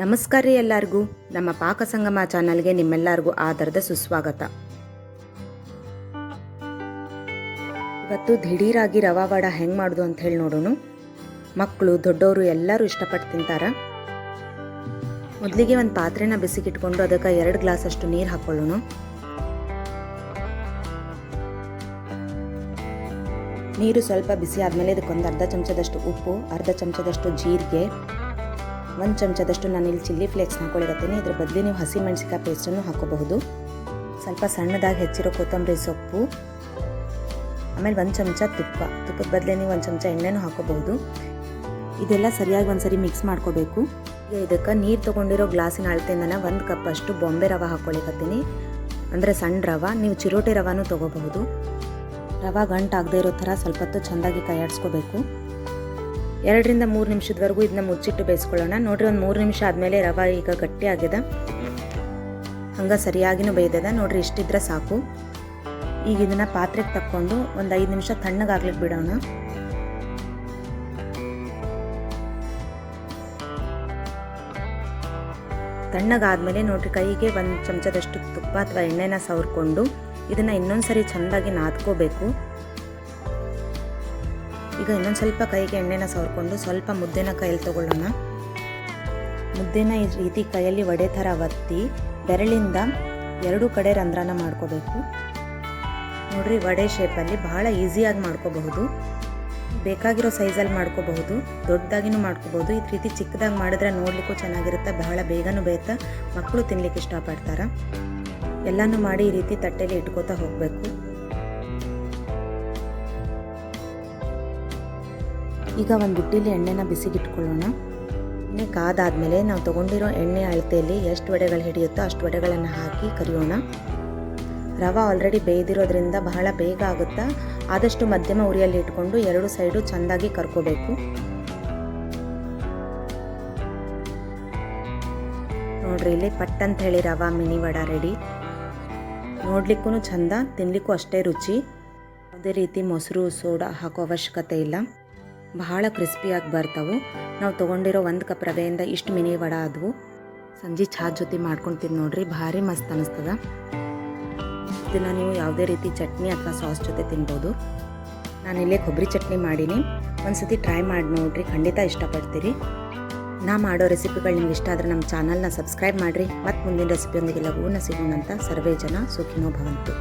ನಮಸ್ಕಾರ ರೀ ಎಲ್ಲರಿಗೂ. ನಮ್ಮ ಪಾಕ ಸಂಗಮ ಚಾನಲ್ಗೆ ನಿಮ್ಮೆಲ್ಲರಿಗೂ ಆಧಾರದ ಸುಸ್ವಾಗತ. ಇವತ್ತು ದಿಢೀರಾಗಿ ರವಾ ವಡ ಹೆಂಗೆ ಮಾಡೋದು ಅಂತ ಹೇಳಿ ನೋಡೋಣ. ಮಕ್ಕಳು ದೊಡ್ಡವರು ಎಲ್ಲರೂ ಇಷ್ಟಪಟ್ಟು ತಿಂತಾರ. ಮೊದಲಿಗೆ ಒಂದು ಪಾತ್ರೆನ ಬಿಸಿಗಿಟ್ಕೊಂಡು ಅದಕ್ಕೆ ಎರಡು ಗ್ಲಾಸ್ ಅಷ್ಟು ನೀರು ಹಾಕೊಳ್ಳೋಣ. ನೀರು ಸ್ವಲ್ಪ ಬಿಸಿ ಆದಮೇಲೆ ಇದಕ್ಕೊಂದು ಅರ್ಧ ಚಮಚದಷ್ಟು ಉಪ್ಪು, ಅರ್ಧ ಚಮಚದಷ್ಟು ಜೀರಿಗೆ ಒಂದು ಚಮಚದಷ್ಟು ನಾನು ಇಲ್ಲಿ ಚಿಲ್ಲಿ ಫ್ಲೇಕ್ಸ್ ಹಾಕೊಳ್ಳಿಕತ್ತೀನಿ ಇದ್ರ ಬದಲು ನೀವು ಹಸಿ ಮೆಣಸಿಕಾಯಿ ಪೇಸ್ಟನ್ನು ಹಾಕೋಬಹುದು. ಸ್ವಲ್ಪ ಸಣ್ಣದಾಗಿ ಹೆಚ್ಚಿರೋ ಕೊತ್ತಂಬರಿ ಸೊಪ್ಪು, ಆಮೇಲೆ ಒಂದು ಚಮಚ ತುಪ್ಪ. ತುಪ್ಪದ ಬದಲೇ ನೀವು ಒಂದು ಚಮಚ ಎಣ್ಣೆನೂ ಹಾಕೋಬಹುದು. ಇದೆಲ್ಲ ಸರಿಯಾಗಿ ಒಂದ್ಸರಿ ಮಿಕ್ಸ್ ಮಾಡ್ಕೋಬೇಕು. ಈಗ ಇದಕ್ಕೆ ನೀರು ತೊಗೊಂಡಿರೋ ಗ್ಲಾಸಿನ ಅಳತೆಯಿಂದನ ಒಂದು ಕಪ್ ಅಷ್ಟು ಬಾಂಬೆ ರವೆ ಹಾಕ್ಕೊಳಿಕತ್ತೀನಿ ಅಂದರೆ ಸಣ್ಣ ರವೆ, ನೀವು ಚಿರೋಟಿ ರವಾನೂ ತೊಗೋಬಹುದು. ರವೆ ಗಂಟು ಆಗದೆ ಇರೋ ಥರ ಸ್ವಲ್ಪ ಹೊತ್ತು ಚೆಂದಾಗಿ ಕೈಯಾಡಿಸ್ಕೋಬೇಕು. ಎರಡರಿಂದ ಮೂರು ನಿಮಿಷದವರೆಗೂ ಇದನ್ನ ಮುಚ್ಚಿಟ್ಟು ಬೇಯಿಸ್ಕೊಳ್ಳೋಣ. ನೋಡ್ರಿ ಒಂದು ಮೂರು ನಿಮಿಷ ಆದಮೇಲೆ ರವೆ ಈಗ ಗಟ್ಟಿ ಆಗಿದೆ. ಹಂಗೆ ಸರಿಯಾಗಿನೂ ಬೇಯ್ದದ. ನೋಡ್ರಿ ಇಷ್ಟಿದ್ರೆ ಸಾಕು. ಈಗ ಇದನ್ನು ಪಾತ್ರೆಗೆ ತಕ್ಕೊಂಡು ಒಂದು ಐದು ನಿಮಿಷ ತಣ್ಣಗಾಗ್ಲಿಕ್ಕೆ ಬಿಡೋಣ. ತಣ್ಣಗಾದ್ಮೇಲೆ ನೋಡ್ರಿ ಕೈಗೆ ಒಂದು ಚಮಚದಷ್ಟು ತುಪ್ಪ ಅಥವಾ ಎಣ್ಣೆನ ಸವರ್ಕೊಂಡು ಇನ್ನೊಂದು ಸರಿ ಚೆಂದಾಗಿ ನಾದ್ಕೋಬೇಕು. ಈಗ ಇನ್ನೊಂದು ಸ್ವಲ್ಪ ಕೈಗೆ ಎಣ್ಣೆನ ಸವರ್ಕೊಂಡು ಸ್ವಲ್ಪ ಮುದ್ದೆನ ಕೈಯಲ್ಲಿ ತಗೊಳ್ಳೋಣ. ಮುದ್ದೆನ ಈ ರೀತಿ ಕೈಯಲ್ಲಿ ವಡೆ ಥರ ಒತ್ತಿ ಬೆರಳಿಂದ ಎರಡೂ ಕಡೆ ರಂಧ್ರನ ಮಾಡ್ಕೋಬೇಕು. ನೋಡ್ರಿ ವಡೆ ಶೇಪಲ್ಲಿ ಬಹಳ ಈಸಿಯಾಗಿ ಮಾಡ್ಕೋಬಹುದು. ಬೇಕಾಗಿರೋ ಸೈಜಲ್ಲಿ ಮಾಡ್ಕೋಬಹುದು. ದೊಡ್ಡದಾಗಿನೂ ಮಾಡ್ಕೋಬಹುದು. ಈ ರೀತಿ ಚಿಕ್ಕದಾಗಿ ಮಾಡಿದ್ರೆ ನೋಡಲಿಕ್ಕೂ ಚೆನ್ನಾಗಿರುತ್ತೆ. ಬಹಳ ಬೇಗನೂ ಬೇಯ್ತಾ. ಮಕ್ಕಳು ತಿನ್ನಲಿಕ್ಕೆ ಇಷ್ಟಪಡ್ತಾರೆ. ಎಲ್ಲನೂ ಮಾಡಿ ಈ ರೀತಿ ತಟ್ಟೆಲಿ ಇಟ್ಕೋತಾ ಹೋಗಬೇಕು. ಈಗ ಒಂದು ಬಿಟ್ಟಿಲಿ ಎಣ್ಣೆನ ಬಿಸಿಗಿಟ್ಕೊಳ್ಳೋಣ ಎಣ್ಣೆ ಕಾದಾದ್ಮೇಲೆ ನಾವು ತೊಗೊಂಡಿರೋ ಎಣ್ಣೆ ಅಳತೆಯಲ್ಲಿ ಎಷ್ಟು ವಡೆಗಳು ಹಿಡಿಯುತ್ತೋ ಅಷ್ಟು ವಡೆಗಳನ್ನು ಹಾಕಿ ಕರಿಯೋಣ. ರವೆ ಆಲ್ರೆಡಿ ಬೇಯ್ದಿರೋದ್ರಿಂದ ಬಹಳ ಬೇಗ ಆಗುತ್ತಾ? ಆದಷ್ಟು ಮಧ್ಯಮ ಉರಿಯಲ್ಲಿ ಇಟ್ಕೊಂಡು ಎರಡು ಸೈಡು ಚೆಂದಾಗಿ ಕರ್ಕೋಬೇಕು. ನೋಡ್ರಿ, ಇಲ್ಲಿ ಪಟ್ ಅಂತ ಹೇಳಿ ರವಾ ಮಿನಿ ವಡ ರೆಡಿ ನೋಡ್ಲಿಕ್ಕೂ ಚಂದ, ತಿನ್ಲಿಕ್ಕೂ ಅಷ್ಟೇ ರುಚಿ. ಯಾವುದೇ ರೀತಿ ಮೊಸರು, ಸೋಡಾ ಹಾಕೋ ಅವಶ್ಯಕತೆ ಇಲ್ಲ. ಬಹಳ ಕ್ರಿಸ್ಪಿಯಾಗಿ ಬರ್ತಾವೆ. ನಾವು ತೊಗೊಂಡಿರೋ ಒಂದು ಕಪ್ ರವೆಯಿಂದ ಇಷ್ಟು ಮಿನಿ ವಡ ಆದವು. ಸಂಜೆ ಚಹಾ ಜೊತೆ ಮಾಡ್ಕೊಳ್ತೀನಿ ನೋಡ್ರಿ, ಭಾರಿ ಮಸ್ತ್ ಅನ್ನಿಸ್ತದ ಇದನ್ನು ನೀವು ಯಾವುದೇ ರೀತಿ ಚಟ್ನಿ ಅಥವಾ ಸಾಸ್ ಜೊತೆ ತಿನ್ಬೋದು. ನಾನಿಲ್ಲೇ ಕೊಬ್ಬರಿ ಚಟ್ನಿ ಮಾಡೀನಿ. ಒಂದ್ಸತಿ ಟ್ರೈ ಮಾಡಿ ನೋಡ್ರಿ, ಖಂಡಿತ ಇಷ್ಟಪಡ್ತೀರಿ. ನಾ ಮಾಡೋ ರೆಸಿಪಿಗಳು ನಿಮ್ಗೆ ಇಷ್ಟ ಆದರೆ ನಮ್ಮ ಚಾನಲ್ನ ಸಬ್ಸ್ಕ್ರೈಬ್ ಮಾಡಿರಿ. ಮತ್ತು ಮುಂದಿನ ರೆಸಿಪಿಯೊಂದಿಗೆ ಲಘುವನ್ನ ಸಿಗೋಣ ಅಂತ ಸರ್ವೇ ಜನ ಸುಖಿನೋ ಭವಂತು.